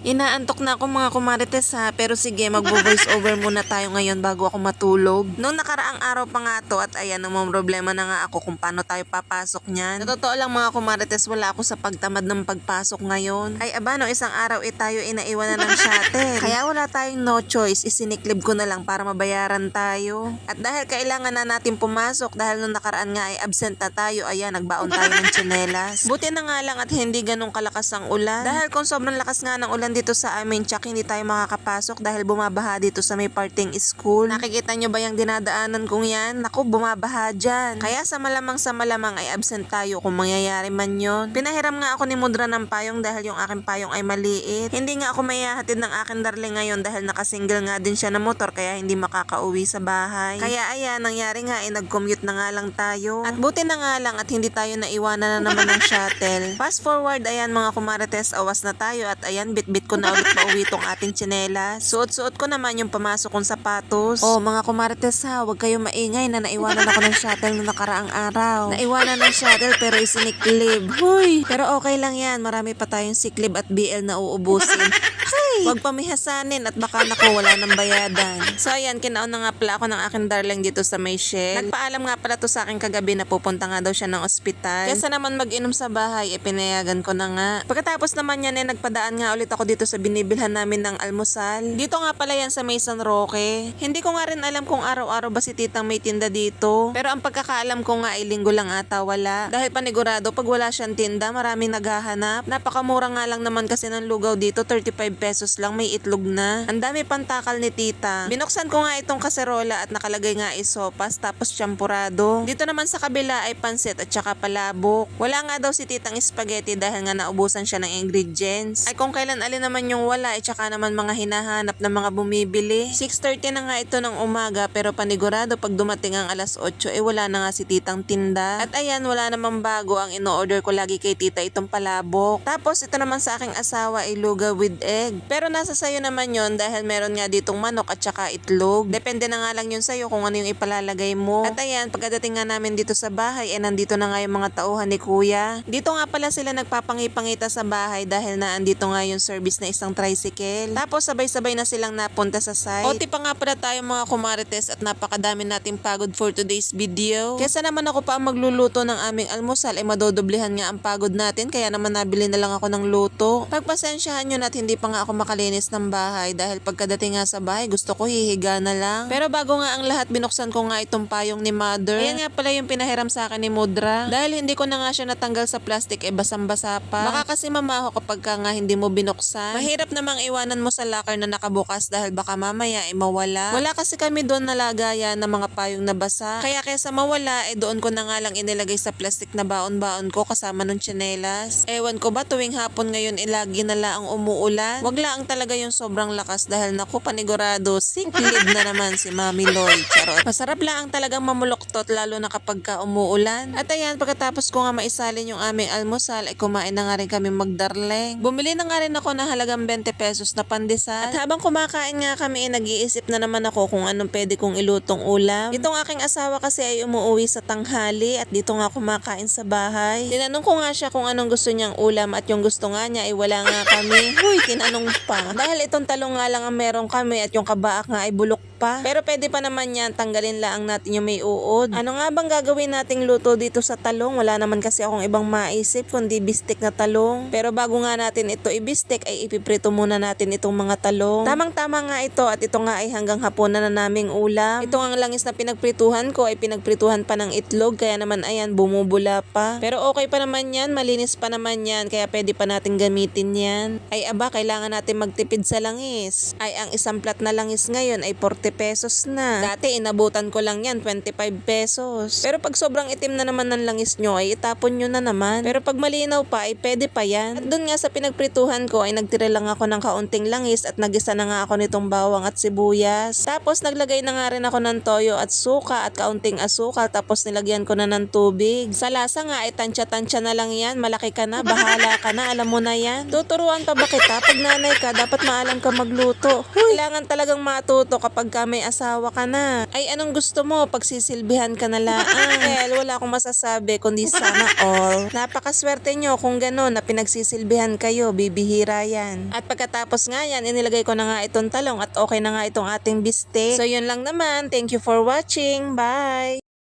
Inaantok na ako mga kumarites ha, pero sige magbo-voice over muna tayo ngayon bago ako matulog. Noong nakaraang araw pa nga to at ayan namang problema na nga ako kung paano tayo papasok niyan. Sa totoo lang mga kumarites, wala ako sa pagtamad ng pagpasok ngayon. Ay aba, no isang araw eh tayo inaiwan na ng shuttle. Kaya wala tayong no choice, isiniklib ko na lang para mabayaran tayo. At dahil kailangan na natin pumasok dahil nung nakaraan nga ay absent na tayo, ayan nagbaon tayo ng tsinelas. Buti na nga lang at hindi ganun kalakas ang ulan. Dahil kung sobrang lakas nga ng ulan dito sa amin, tsak hindi tayo makakapasok dahil bumabaha dito sa may parting school. Nakikita nyo ba yung dinadaanan kong yan? Naku, bumabaha dyan. Kaya sa malamang sa malamang ay absent tayo kung mangyayari man yon. Pinahiram nga ako ni Mudra ng payong dahil yung aking payong ay maliit. Hindi nga ako mayahatid ng aking darling ngayon dahil nakasingle nga din siya na motor kaya hindi makakauwi sa bahay. Kaya ayan, nangyari nga ay nag-commute na nga lang tayo. At buti na nga lang at hindi tayo naiwanan na naman ng shuttle. Fast forward, ayan mga kumarites, awas na tayo at ayan, bit-bit ko na ulit pauwi tong ating tsinelas. Suot-suot ko naman yung pamasok kong sapatos. Oh, mga kumarites ha, huwag kayong maingay na naiwanan ako ng shuttle noong nakaraang araw. Naiwanan ng shuttle pero isiniklib. Huy! Pero okay lang yan, marami pa tayong siklib at BL na uubusin. Huwag pamihasanin at baka nako wala ng bayadan. So ayan, kinaon na nga pala ako ng aking darling dito sa may Shell. Nagpaalam nga pala to sa akin kagabi na pupunta nga daw siya ng ospital. Kesa naman mag-inom sa bahay, eh pinayagan ko na nga. Pagkatapos naman yan eh, nagpadaan nga ulit ako dito sa binibilhan namin ng almusal. Dito nga pala yan sa may San Roque. Hindi ko nga rin alam kung araw-araw ba si titang may tinda dito. Pero ang pagkakaalam ko nga ay linggo lang ata wala. Dahil panigurado, pag wala siyang tinda, maraming naghahanap. Napakamura nga lang naman kasi ng lugaw dito, 35 pesos lang may itlog na. Ang dami pantakal ni tita. Binuksan ko nga itong kaserola at nakalagay nga isopas tapos champurado. Dito naman sa kabila ay pansit at saka palabok. Wala nga daw si titang spaghetti dahil nga naubusan siya ng ingredients. Ay kung kailan alin naman yung wala at saka naman mga hinahanap na mga bumibili. 6.30 na nga ito ng umaga pero panigurado pag dumating ang alas 8 eh wala na nga si titang tinda. At ayan wala namang bago ang ino-order ko lagi kay tita itong palabok. Tapos ito naman sa aking asawa ay luga with egg. Pero nasa sayo naman yon dahil meron nga ditong manok at saka itlog. Depende na nga lang yun sa'yo kung ano yung ipalalagay mo. At ayan, pagkadating nga namin dito sa bahay, eh nandito na nga yung mga tauhan ni kuya. Dito nga pala sila nagpapangipangita sa bahay dahil na andito nga yung service na isang tricycle. Tapos sabay-sabay na silang napunta sa site. O pa nga pala tayo mga kumarites at napakadami nating pagod for today's video. Kesa naman ako pa ang magluluto ng aming almusal ay madodoblihan nga ang pagod natin kaya naman nabili na lang ako ng luto. Pagpasensyahan nyo na at hindi pa nga ako makalinis ng bahay dahil pagkadating nga sa bahay gusto ko hihiga na lang. Pero bago nga ang lahat binuksan ko nga itong payong ni mother. Ayan nga pala yung pinahiram sa akin ni Mudra. Dahil hindi ko na nga siya natanggal sa plastic eh basang-basa pa. Baka kasi mamaho kapag ka nga hindi mo binuksan. Mahirap namang iwanan mo sa locker na nakabukas dahil baka mamaya ay mawala. Wala kasi kami doon nalagayan ng mga payong na basa. Kaya kesa mawala eh doon ko na nga lang inilagay sa plastic na baon-baon ko kasama ng tsinelas. Ewan ko ba tuwing hapon ngayon ilagi na lang umuulan. Wag lang talaga yung sobrang lakas dahil naku panigurado siklid na naman si Mami Loy. Charot. Masarap lang ang talagang mamuloktot lalo na kapag ka umuulan. At ayan pagkatapos ko nga maisalin yung aming almusal ay kumain na nga rin kami magdarleng. Bumili na nga rin ako ng halagang 20 pesos na pandesal. At habang kumakain nga kami eh, nag-iisip na naman ako kung anong pwede kong ilutong ulam. Itong aking asawa kasi ay umuwi sa tanghali at dito nga kumakain sa bahay. Tinanong ko nga siya kung anong gusto niyang ulam at yung gusto nga niya ay wala nga kami. Huy, tinanong pa. Dahil itong talong nga lang ang meron kami at yung kabaak nga ay bulok pa. Pero pwede pa naman yan, tanggalin lang natin yung may uod. Ano nga bang gagawin nating luto dito sa talong? Wala naman kasi akong ibang maisip kundi bistek na talong. Pero bago nga natin ito ibistek ay ipiprito muna natin itong mga talong. Tamang-tama nga ito at ito nga ay hanggang hapunan na naming ulam. Ito nga langis na pinagprituhan ko ay pinagprituhan pa ng itlog kaya naman ayan bumubula pa. Pero okay pa naman yan, malinis pa naman yan kaya pwede pa natin gamitin yan. Ay aba, kailangan natin magtipid sa langis. Ay ang isang plat na langis ngayon ay 40 pesos na. Dati inabutan ko lang yan 25 pesos. Pero pag sobrang itim na naman ng langis nyo ay itapon nyo na naman. Pero pag malinaw pa ay pwede pa yan. At doon nga sa pinagprituhan ko ay nagtira lang ako ng kaunting langis at nagisa na nga ako nitong bawang at sibuyas. Tapos naglagay na nga rin ako ng toyo at suka at kaunting asukal tapos nilagyan ko na ng tubig. Sa lasa nga ay tansya-tansya na lang yan. Malaki ka na, bahala ka na, alam mo na yan. Tuturuan pa ba kita? Pag nanay ka, dapat maalam ka magluto. Huy, kailangan talagang matuto kapag ka may asawa ka na. Ay anong gusto mo? Pagsisilbihan ka na lang. well, wala akong masasabi kundi sana all. Napakaswerte nyo kung gano'n na pinagsisilbihan kayo. Bibihira yan. At pagkatapos nga yan, inilagay ko na nga itong talong at okay na nga itong ating biste. So yun lang naman. Thank you for watching. Bye!